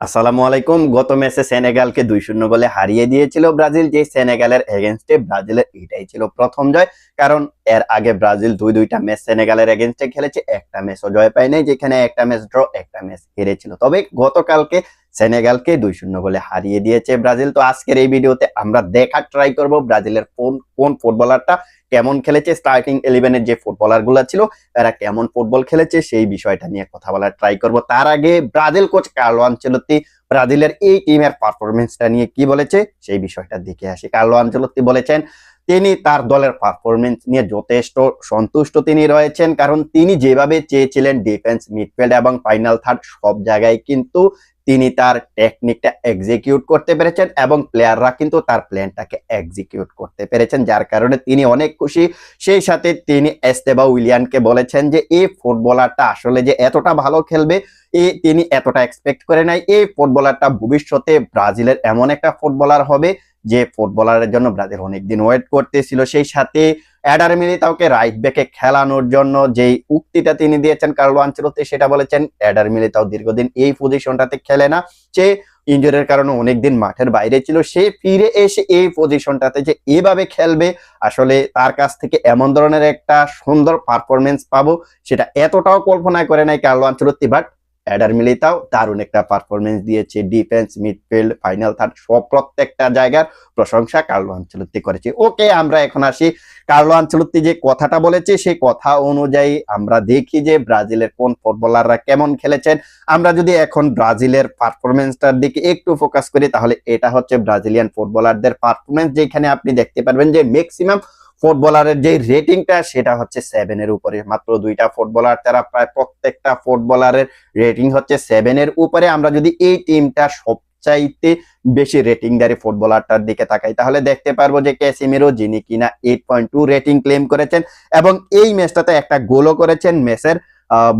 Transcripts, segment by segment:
আসসালামু আলাইকুম। গত ম্যাচে সেনেগালকে দুই শূন্য বলে হারিয়ে দিয়েছিল ব্রাজিল। যে সেনেগালের এগেনস্টে ব্রাজিলের এটাই ছিল প্রথম জয়। কারণ এর আগে ব্রাজিল দুই দুইটা ম্যাচ সেনেগালের এগেনস্টে খেলেছে। একটা ম্যাচও জয় পায়নি যেখানে একটা ম্যাচ ড্র একটা ম্যাচ হেরেছিল। তবে গতকালকে সেনেগালকে দুই শূন্য গোলে হারিয়ে দিয়েছে ব্রাজিল। তো আজকের এই ভিডিওতে আমরা দেখার ট্রাই করব ব্রাজিলের কোন কোন ফুটবলারটা কেমন খেলেছে স্টার্টিং ইলেভেনের যে ফুটবলারগুলা ছিল তারা কেমন ফুটবল খেলেছে সেই বিষয়টা নিয়ে কথা বলার ট্রাই করব। তার আগে ব্রাজিল কোচ কার্লো আনচেলত্তি, ব্রাজিলের এই টিমের পারফরমেন্সটা নিয়ে কি বলেছে, সেই বিষয়টা দেখে আসি। কার্লো আনচেলত্তি বলেছেন, তিনি তার দলের পারফরমেন্স নিয়ে যথেষ্ট সন্তুষ্ট তিনি রয়েছেন, কারণ তিনি যেভাবে চেয়েছিলেন ডিফেন্স মিডফিল্ড এবং ফাইনাল থার্ড সব জায়গায় কিন্তু তিনি তার টেকনিকটা এক্সিকিউট করতে পেরেছেন এবং প্লেয়াররা কিন্তু তার প্ল্যানটাকে এক্সিকিউট করতে পেরেছেন, যার কারণে তিনি অনেক খুশি। সেই সাথে তিনি এস্তেবা উইলিয়ানকে বলেছেন যে এই ফুটবলারটা আসলে যে এতটা ভালো খেলবে, এ তিনি এতটা এক্সপেক্ট করে নাই। এই ফুটবলারটা ভবিষ্যতে ব্রাজিলের এমন একটা ফুটবলার হবে, যে ফুটবলারের জন্য ব্রাজিল অনেকদিন ওয়েট করতেছিল। সেই সাথে অ্যাডার মিলিতাওকে রাইট ব্যাকে খেলানোর জন্য যেই উক্তিটা তিনি দিয়েছেন কার্লো আনচেলত্তি, সেটা বলেছেন অ্যাডার মিলিতাও দীর্ঘদিন এই পজিশনটাতে খেলে না। সে ইঞ্জুরির কারণে অনেকদিন মাঠের বাইরে ছিল। সে ফিরে এসে এই পজিশনটাতে যে এভাবে খেলবে, আসলে তার কাছ থেকে এমন ধরনের একটা সুন্দর পারফরমেন্স পাবো, সেটা এতটাও কল্পনা করে নাই Carlo Ancelotti but Eder Militao দারুণ একটা পারফরমেন্স দিয়েছে। ডিফেন্স মিডফিল্ড ফাইনাল থার্ড সব প্রত্যেকটা জায়গার প্রশংসা কার্লো আনচেলত্তি করেছে। ওকে, আমরা এখন আসি কার্লো আনচেলত্তি যে কথাটা বলেছে সেই কথা অনুযায়ী আমরা দেখি যে ব্রাজিলের কোন ফুটবলাররা কেমন খেলেছেন। আমরা যদি এখন ব্রাজিলের পারফরমেন্সটার দিকে একটু ফোকাস করি, তাহলে এটা হচ্ছে ব্রাজিলিয়ান ফুটবলারদের পারফরমেন্স যেখানে আপনি দেখতে পারবেন যে ম্যাক্সিমাম ফুটবলারের যে রেটিংটা সেটা হচ্ছে সেভেন এর উপরে। মাত্র দুইটা ফুটবলার তারা প্রায় প্রত্যেকটা ফুটবলারের রেটিং হচ্ছে সেভেন এর উপরে। আমরা যদি এই টিমটা সবচাইতে বেশি রেটিংদারি ফুটবলারটার দিকে তাকাই, তাহলে দেখতে পারব যে ক্যাসিমিরো যিনি কিনা eight point two rating claim করেছেন এবং এই ম্যাচটাতে একটা গোলও করেছেন। মেসের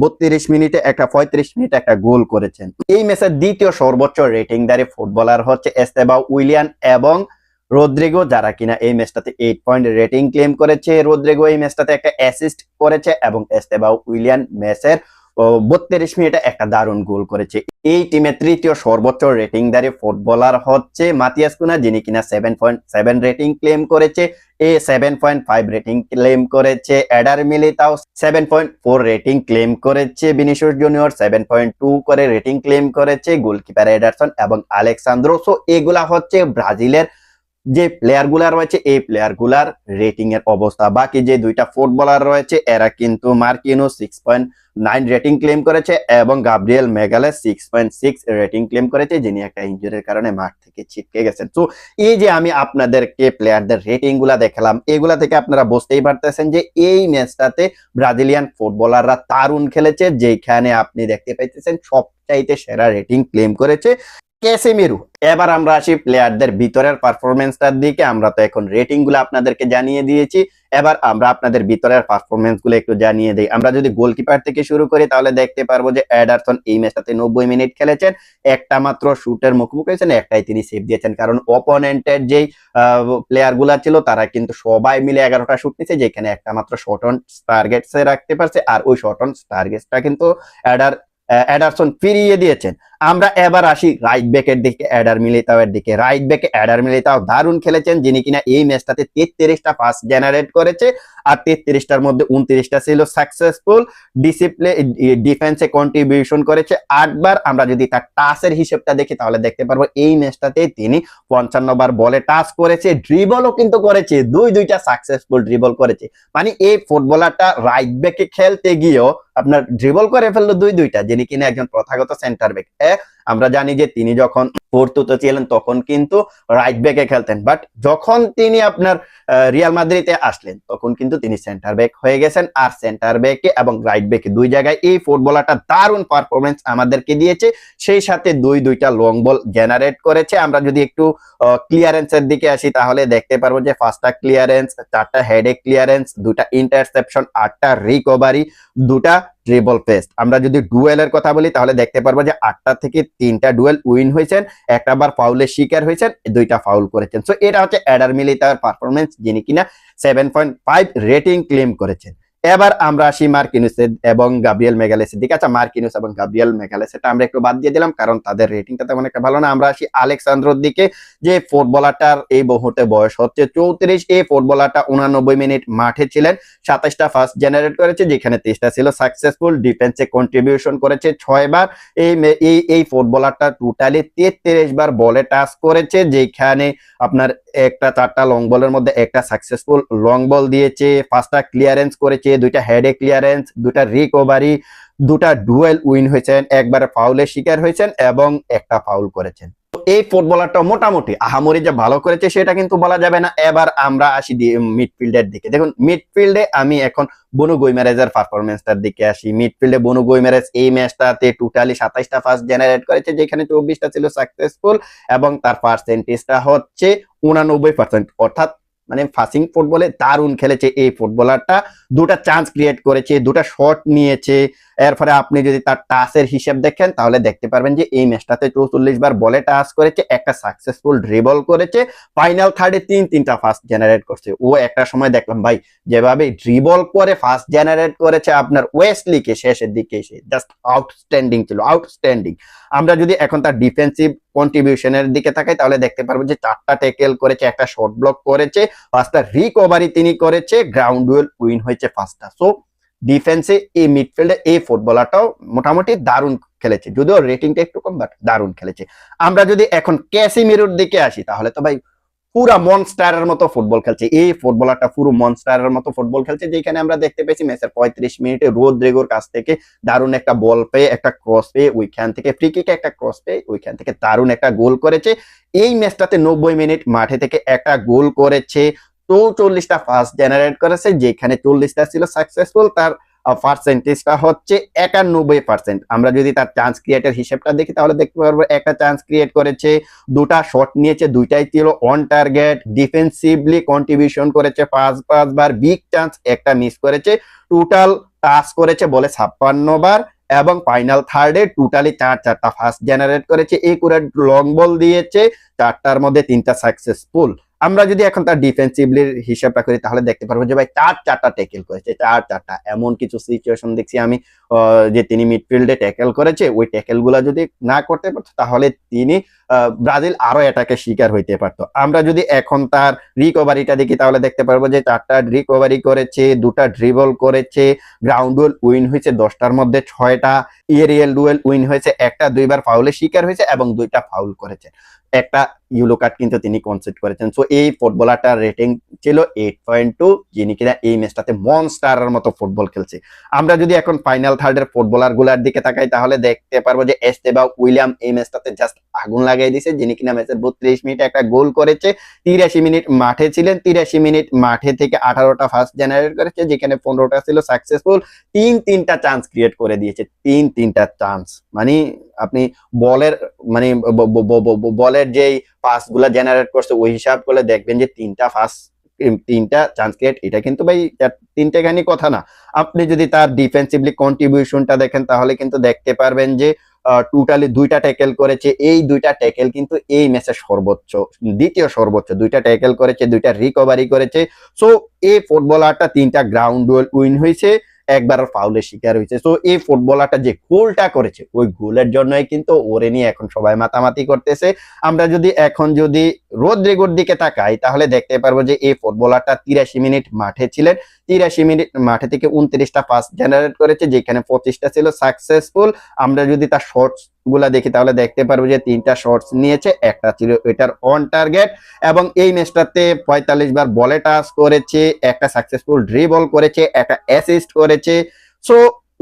বত্রিশ মিনিটে একটা, পঁয়ত্রিশ মিনিটে একটা গোল করেছেন। এই ম্যাচের দ্বিতীয় সর্বোচ্চ রেটিংদারি ফুটবলার হচ্ছে এস্তেবা উইলিয়ান এবং রোদ্রিগো, যারা কিনা এই ম্যাচটাতে এইট পয়েন্ট রেটিং ক্লেম করেছে, রোদ্রিগো এই ম্যাচটাতে একটা অ্যাসিস্ট করেছে এবং এস্তেবা উইলিয়ান ম্যাচের বত্রিশ মিনিটে একটা দারুণ গোল করেছে। এই টিমের তৃতীয় সর্বোচ্চ রেটিংদারি ফুটবলার হচ্ছে মাতিয়াস কুনা, যিনি কিনা seven point seven rating claim করেছে। এ seven point five rating claim করেছে Eder Militao seven point four rating claim করেছে বিনিশোর জুনিয়র সেভেন পয়েন্ট টু করে রেটিং ক্লেম করেছে গোলকিপার এডারসন এবং আলেকসান্দ্রো সো এগুলা হচ্ছে ব্রাজিলের যে প্লেয়ারগুলা রয়েছে, এই প্লেয়ারগুলার রেটিং এর অবস্থা। বাকি যে দুইটা ফুটবলার রয়েছে, এরা কিন্তু Marquinhos six point nine rating claim করেছে এবং Gabriel Magalhaes six point six rating claim করেছে, যিনি একটা ইঞ্জুরির কারণে মাঠ থেকে ছিটকে গেছেন। তো এই যে আমি আপনাদেরকে প্লেয়ারদের রেটিংগুলা দেখালাম, এগুলা থেকে আপনারা বুঝতেই পারতেছেন যে এই ম্যাচটাতে ব্রাজিলিয়ান ফুটবলাররা দারুণ খেলেছে, যেখানে আপনি দেখতে পাইতেছেন সবচাইতে সেরা রেটিং ক্লেম করেছে। ক্যাসেমিরু এবার আমরা আসি প্লেয়ারদের ভিতরের পারফরমেন্সটার দিকে। আমরা তো এখন রেটিংগুলো আপনাদেরকে জানিয়ে দিয়েছি। এবার আমরা আপনাদের ভিতরের পারফরমেন্সগুলো একটু জানিয়ে দিই। আমরা যদি গোলকিপার থেকে শুরু করি, তাহলে দেখতে পারব যে অ্যাডারসন এই ম্যাচটাতে নব্বই মিনিট খেলেছেন। একটা মাত্র শুটের মুখোমুখি হয়েছেন, একটাই তিনি সেভ দিয়েছেন। কারণ অপোনেন্টের যেই প্লেয়ারগুলা ছিল, তারা কিন্তু সবাই মিলে এগারোটা শুট নিছে, যেখানে একটা মাত্র শর্ট অন টার্গেটসে রাখতে পারছে। আর ওই শর্ট অন টার্গেটসটা কিন্তু অ্যাডার অ্যাডারসন ফিরিয়ে দিয়েছেন। আমরা এবার আসি রাইট ব্যাকের দিকে অ্যাডার মিলিতাওয়ের দিকে। রাইট ব্যাকে অ্যাডার মিলিতাও দারুণ খেলেছেন, যিনি কিনা এই ম্যাচটাতে তেত্রিশটা পাস জেনারেট করেছে। আর তেত্রিশটার মধ্যে উনত্রিশটা ছিল সাকসেসফুল ডিসিপ্লে ডিফেন্সে কন্ট্রিবিউশন করেছে। আটবার আমরা যদি তার টাসের হিসেবটা দেখি, তাহলে দেখতে পারব এই ম্যাচটাতে তিনি পঞ্চান্ন বার বলে টাচ করেছে ড্রিবলও কিন্তু করেছে, দুই দুইটা সাকসেসফুল ড্রিবল করেছে। মানে এই ফুটবলারটা রাইট ব্যাকে খেলতে গিয়েও আপনার ড্রিবল করে ফেলল দুই দুইটা, যিনি কিনা একজন প্রথাগত সেন্টার ব্যাক আমরা জানি যে তিনি যখন পর্তুতে ছিলেন, তখন কিন্তু রাইট ব্যাকে খেলতেন। বাট যখন তিনি আপনার রিয়াল মাদ্রিদে আসলেন, তখন কিন্তু তিনি সেন্টার ব্যাক হয়ে গেছেন। আর সেন্টার ব্যাকে এবং রাইট ব্যাকে দুই জায়গায় এই ফুটবলারটা দারুণ পারফরমেন্স আমাদেরকে দিয়েছে। সেই সাথে দুই, দুইটা লং বল জেনারেট করেছে। আমরা যদি একটু ক্লিয়ারেন্সের দিকে আসি, তাহলে দেখতে পারব যে ফার্স্টটা ক্লিয়ারেন্স চারটা হেডে ক্লিয়ারেন্স দুটা ইন্টারসেপশন আটটা রিকভারি দুটা ট্রিবল পেস্ট আমরা যদি ডুয়েলের কথা বলি, তাহলে দেখতে পারব যে আটটা থেকে তিনটা ডুয়েল উইন হয়েছেন, একটা বার ফাউলের শিকার হয়েছেন, দুইটা ফাউল করেছেন। সো এটা হচ্ছে অ্যাডার মিলি তার পারফরমেন্স যিনি কিনা seven point five rating claim করেছেন। এবার আমরা আসি মার্কিনুসের এবং গাব্রিয়েল মেগালেসের দিকে। আচ্ছা মার্কিনুস এবং গাব্রিয়েল মেগালেসেরটা আমরা একটু বাদ দিয়ে দিলাম, কারণ তাদের রেটিংটা তেমন একটা ভালো না। আমরা আসি আলেকসান্দ্রোর দিকে, যে ফুটবলারটার এই মুহূর্তে বয়স হচ্ছে চৌত্রিশ। এই ফুটবলারটা উনানব্বই মিনিট মাঠে ছিলেন সাতাশটা ফার্স্ট জেনারেট করেছে, যেখানে তেইশটা ছিল সাকসেসফুল ডিফেন্সে কন্ট্রিবিউশন করেছে ছয় বার। এই এই এই ফুটবলারটা টোটালি তেত্রিশ বার বলে টাচ করেছে, যেখানে আপনার একটা, চারটা লং বলের মধ্যে একটা সাকসেসফুল লং বল দিয়েছে, পাঁচটা ক্লিয়ারেন্স করেছে, দুইটা হেডে ক্লিয়ারেন্স দুটা রিকভারি দুটা ডুয়েল উইন হয়েছেন, একবার ফাউলের শিকার হয়েছেন এবং একটা ফাউল করেছেন। এই ফুটবলারটা মোটামুটি আহামরি যে ভালো করেছে সেটা কিন্তু বলা যাবে না। এবার আমরা আসি মিডফিল্ডের দিকে। দেখুন মিডফিল্ডে আমি এখন বনু গৈমারেজের পারফরমেন্সটার দিকে আসি। মিডফিল্ডে বনু গৈমারেজ এই ম্যাচটাতে টোটালি সাতাইশটা ফার্স্ট জেনারেট করেছে, যেখানে চব্বিশটা ছিল সাকসেসফুল এবং তার পার্সেন্টেজটা হচ্ছে উনানব্বই পার্সেন্ট অর্থাৎ মানে ফাসিং ফুটবলে দারুণ খেলেছে এই ফুটবলারটা দুটা চান্স ক্রিয়েট করেছে, দুটা শট নিয়েছে। এর ফলে আপনি যদি তার টাসের হিসেব দেখেন, তাহলে দেখতে পারবেন যে এই ম্যাচটাতে চৌচল্লিশ বার বলে টাচ করেছে, একটা সাকসেসফুল ড্রিবল করেছে ফাইনাল থার্ডে তিন তিনটা ফার্স্ট জেনারেট করছে। ও একটা সময় দেখলাম, ভাই, যেভাবে ড্রিবল করে ফার্স্ট জেনারেট করেছে আপনার ওয়েস্টলিকে শেষের দিকে এসে জাস্ট আউটস্ট্যান্ডিং ছিল আউটস্ট্যান্ডিং আমরা যদি এখন তার ডিফেন্সিভ কন্ট্রিবিউশনের দিকে তাকাই, তাহলে দেখতে পারব যে চারটা টেকেল করেছে, একটা শর্ট ব্লক করেছে, পাঁচটা রিকভারি তিনি করেছে গ্রাউন্ড ডুয়েল উইন হয়েছে পাঁচটা। সো ডিফেন্সে এই মিডফিল্ডে এই ফুটবলারটাও মোটামুটি দারুণ খেলেছে। যদিও রেটিংটা একটু কম বাট দারুণ খেলেছে। আমরা যদি এখন ক্যাসিমিরোর দিকে আসি, তাহলে তো ভাই পুরা মনস্টারের মতো ফুটবল খেলছে। এই ফুটবলারটা পুরো মনস্টারের মতো ফুটবল খেলছে, যেখানে আমরা দেখতে পেয়েছি ম্যাচের পঁয়ত্রিশ মিনিটে রোদ্রেগোর কাছ থেকে দারুণ একটা বল পেয়ে, একটা ক্রস পেয়ে, ওইখান থেকে ফ্রি কিকে একটা ক্রস পেয়ে, ওইখান থেকে দারুণ একটা গোল করেছে। এই ম্যাচটাতে নব্বই মিনিট মাঠে থেকে একটা গোল করেছে। চৌচল্লিশটা ফার্স্ট জেনারেট করেছে, যেখানে চল্লিশটা ছিল সাকসেসফুল তার পার্সেন্টেজটা হচ্ছে একানব্বই পার্সেন্ট আমরা যদি তার চান্স ক্রিয়েটের হিসেবটা দেখি, তাহলে দেখতে পারব একটা চান্স ক্রিয়েট করেছে, দুটা শট নিয়েছে, দুইটাই ছিল অন টার্গেট ডিফেন্সিভলি কন্ট্রিবিউশন করেছে পাঁচ, পাঁচবার বিগ চান্স একটা মিস করেছে টোটাল টাচ করেছে বলে ছাপ্পান্ন বার, এবং ফাইনাল থার্ডে টোটালি চার, চারটা ফার্স্ট জেনারেট করেছে একুরেট লং বল দিয়েছে, চারটার মধ্যে তিনটা সাকসেসফুল আমরা যদি এখন তার ডিফেন্সিভলি হিসাবটা করি তাহলে দেখতে পারব যে ভাই চার চারটা ট্যাকেল করেছে, চার চারটা। এমন কিছু সিচুয়েশন দেখছি আমি যে তিনি মিডফিল্ডে ট্যাকেল করেছে, ওই ট্যাকেলগুলা যদি না করতে পারতো, তাহলে তিনি ব্রাজিল আরও এটাকে শিকার হইতে পারতো। আমরা যদি এখন তার রিকভারিটা দেখি, তাহলে দেখতে পারব যে চারটা রিকভারি করেছে, দুটা ড্রিবল করেছে গ্রাউন্ড ডুয়েল উইন হয়েছে দশটার মধ্যে ছয়টা এরিয়াল ডুয়েল উইন হয়েছে, একটা দুইবার ফাউলের শিকার হয়েছে এবং দুইটা ফাউল করেছে। একটা ইউলো কার্ড কিন্তু তিনি কনসেপ্ট করেছেন। সো এই ফুটবলারটার রেটিং ছিল এইট পয়েন্ট টু যিনি কিনা এই ম্যাচটাতে মনস্টারের মতো ফুটবল খেলছে। আমরা যদি এখন ফাইনাল থার্ডের ফুটবলারগুলার দিকে তাকাই, তাহলে দেখতে পারব যে এস্তেবা উইলিয়াম এই ম্যাচটাতে জাস্ট আগুন লাগাই দিয়েছে, যিনি কিনা ম্যাচের বত্রিশ মিনিট একটা গোল করেছে, তিরাশি মিনিট মাঠে ছিলেন, তিরাশি মিনিট মাঠে থেকে আঠারোটা ফার্স্ট জেনারেট করেছে, যেখানে পনেরোটা ছিল সাকসেসফুল তিন তিনটা চান্স ক্রিয়েট করে দিয়েছে, তিন তিনটা চান্স মানে আপনি বলের মানে ব- ব- ব- ব- বলের যেই পাসগুলা জেনারেট করছে, ওই হিসাব করলে দেখবেন যে তিনটা ফাস তিনটা চান্স ক্রিয়েট এটা কিন্তু ভাই তিনটে গানি কথা না। আপনি যদি তার ডিফেন্সিভলি কন্ট্রিবিউশনটা দেখেন, তাহলে কিন্তু দেখতে পারবেন যে টোটালি দুইটা ট্যাকেল করেছে। এই দুইটা ট্যাকেল কিন্তু এই ম্যাচে সর্বোচ্চ, দ্বিতীয় সর্বোচ্চ। দুইটা ট্যাকেল করেছে, দুইটা রিকভারি করেছে। সো এই ফুটবলারটা তিনটা গ্রাউন্ড ডুয়েল উইন হয়েছে। একবার ফাউলের শিকার হয়েছে। তো এই ফুটবলারটা যে গোলটা করেছে, ওই গোলের জন্যই কিন্তু ওরে নিয়ে এখন সবাই মাতামাতি করতেছে। আমরা যদি এখন যদি রোদ্রিগোর দিকে তাকাই, তাহলে দেখতে পারব যে এই ফুটবলারটা তিরাশি মিনিট মাঠে ছিলেন। তিরাশি মিনিট, মাঠে থেকে উনত্রিশটা পাস জেনারেট করেছে, যেখানে পঁচিশটা ছিল সাকসেসফুল আমরা যদি তার শর্টসগুলা দেখি, তাহলে দেখতে পারব যে তিনটা শর্টস নিয়েছে, একটা ছিল এটার অন টার্গেট এবং এই ম্যাচটাতে পঁয়তাল্লিশ বার বলে টাচ করেছে, একটা সাকসেসফুল ড্রিবল করেছে, একটা অ্যাসিস্ট করেছে। সো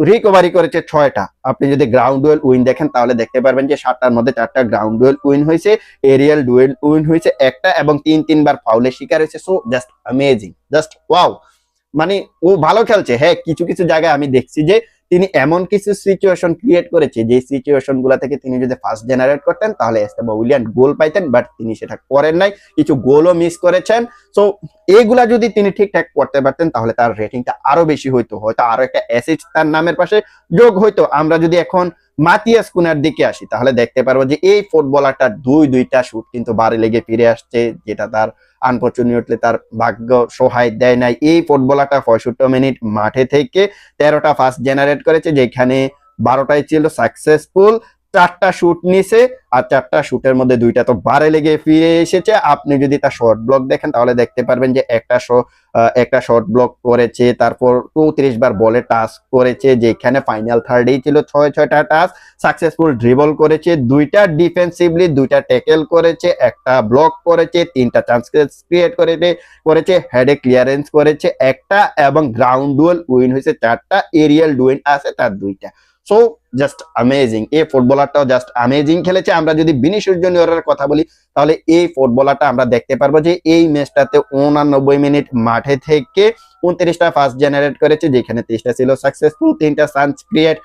রিকভারি করেছে ছয়টা। আপনি যদি গ্রাউন্ড ডুয়েল উইন দেখেন, তাহলে দেখতে পারবেন যে সাতটার মধ্যে চারটা গ্রাউন্ড ডুয়েল উইন হয়েছে এরিয়াল ডুয়েল উইন হয়েছে একটা, এবং তিন, তিনবার ফাউলের শিকার হয়েছে। So just amazing just wow মানে ও ভালো খেলছে। হ্যাঁ কিছু কিছু জায়গায় আমি দেখছি যে তিনি এমন কিছু সিচুয়েশন ক্রিয়েট করেছে, যে সিচুয়েশনগুলা থেকে তিনি যদি ফার্স্ট জেনারেট করতেন, তাহলে এস্তেবা উইলিয়ান গোল পাইতেন বাট তিনি সেটা করেন নাই। কিছু গোলও মিস করেছেন। সো এইগুলা যদি তিনি ঠিকঠাক করতে পারতেন, তাহলে তার রেটিংটা আরও বেশি হইতো। হয়তো আরও একটা অ্যাসিড তার নামের পাশে যোগ হইতো। আমরা যদি এখন মাতিয়াস কুনার দিকে আসি, তাহলে দেখতে পারব যে এই ফুটবলারটা দুই দুইটা শুট কিন্তু বারে লেগে ফিরে আসছে, যেটা তার আনফর্চুনেটলি তার ভাগ্য সহায় দেয় নাই। এই ফুটবলারটা পঁয়ষট্টি মিনিট মাঠে থেকে তেরোটা ফার্স্ট জেনারেট করেছে, যেখানে বারোটাই ছিল সাকসেসফুল চারটা শুট নিছে, আর চারটা শুটের মধ্যে দুইটা তো বারে লেগে ফিরে এসেছে। আপনি যদি তার শর্ট ব্লক দেখেন, তাহলে দেখতে পারবেন যে একটা একটা শর্ট ব্লক করেছে, তারপর চৌত্রিশ বার বলে টাচ করেছে, যেখানে ফাইনাল থার্ডেই ছিল ছয়, ছয়টা টাচ। সাকসেসফুল ড্রিবল করেছে, দুইটা ডিফেন্সিভলি দুইটা ট্যাকেল করেছে, একটা ব্লক করেছে, তিনটা চান্স ক্রিয়েট করেছে করেছে হেডে ক্লিয়ারেন্স করেছে, একটা এবং গ্রাউন্ড ডুয়েল উইন হয়েছে, চারটা এরিয়াল ডুইন আছে তার দুইটা। সো জাস্ট অ্যামেজিং এই ফুটবলারটাও জাস্ট অ্যামেজিং খেলেছে। আমরা যদি বিনিশুর জুনিয়রের কথা বলি, তাহলে এই ফুটবলারটা আমরা দেখতে পারব যে এই ম্যাচটাতে উনানব্বই মিনিট মাঠে থেকে উনত্রিশটা ফার্স্ট জেনারেট করেছে, যেখানে তেইশটা ছিল সাকসেসফুল তিনটা চান্স ক্রিয়েট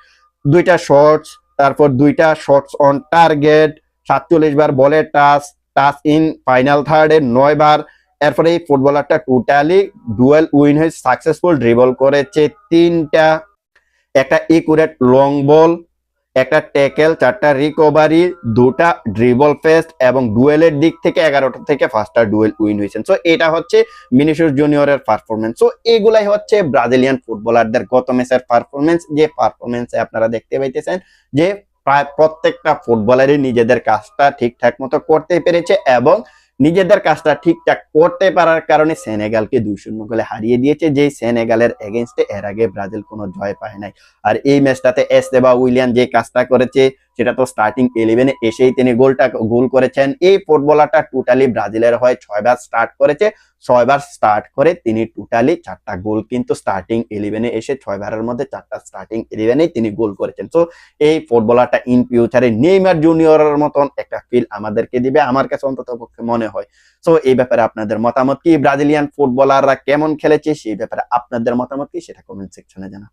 দুইটা শর্টস তারপর দুইটা শর্টস অন টার্গেট সাতচল্লিশ বার বলের টাচ টাচ ইন ফাইনাল থার্ডে নয় বার। এরপরে এই ফুটবলারটা টোটালি ডুয়েল উইন হয়ে সাকসেসফুল ড্রিবল করেছে। তিনটা একটা ইকুরেট লং বল একটা ট্যাকেল চারটা রিকভারি দুটা ড্রিবল ফেস্ট এবং ডুয়েলের দিক থেকে এগারোটা থেকে ফার্স্টটা ডুয়েল উইন হয়েছেন। সো এটা হচ্ছে মিনিশুর জুনিয়রের পারফরমেন্স সো এগুলাই হচ্ছে ব্রাজিলিয়ান ফুটবলারদের গত ম্যাচের পারফরমেন্স যে পারফরমেন্সে আপনারা দেখতে পাইতেছেন যে প্রায় প্রত্যেকটা ফুটবলারই নিজেদের কাজটা ঠিকঠাক মতো করতে পেরেছে এবং নিজেদের কাজটা ঠিকঠাক করতে পারার কারণে সেনেগালকে দুই শূন্য গোলে হারিয়ে দিয়েছে। যে সেনেগালের এগেনস্টে এর আগে ব্রাজিল কোনো জয় পায় নাই। আর এই ম্যাচটাতে এস দেবা উইলিয়ান যে কাজটা করেছে সেটা তো স্টার্টিং ইলেভেনে এসেই তিনি গোলটা গোল করেছেন। এই ফুটবলারটা টোটালি ব্রাজিলের হয়ে ছয়বার স্টার্ট করেছে। ছয়বার স্টার্ট করে তিনি টোটালি চারটা গোল কিন্তু স্টার্টিং ইলেভেনে এসে ছয়বারের মধ্যে চারটা স্টার্টিং ইলেভেনে তিনি গোল করেছেন। তো এই ফুটবলারটা ইন ফিউচারে নেইমার জুনিয়রের মতন একটা ফিল আমাদেরকে দিবে, আমার কাছে অন্তত পক্ষে মনে হয়। সো এই ব্যাপারে আপনাদের মতামত কি? ব্রাজিলিয়ান ফুটবলাররা কেমন খেলেছে? সেই ব্যাপারে আপনাদের মতামত কি? সেটা কমেন্ট সেকশনে জানান।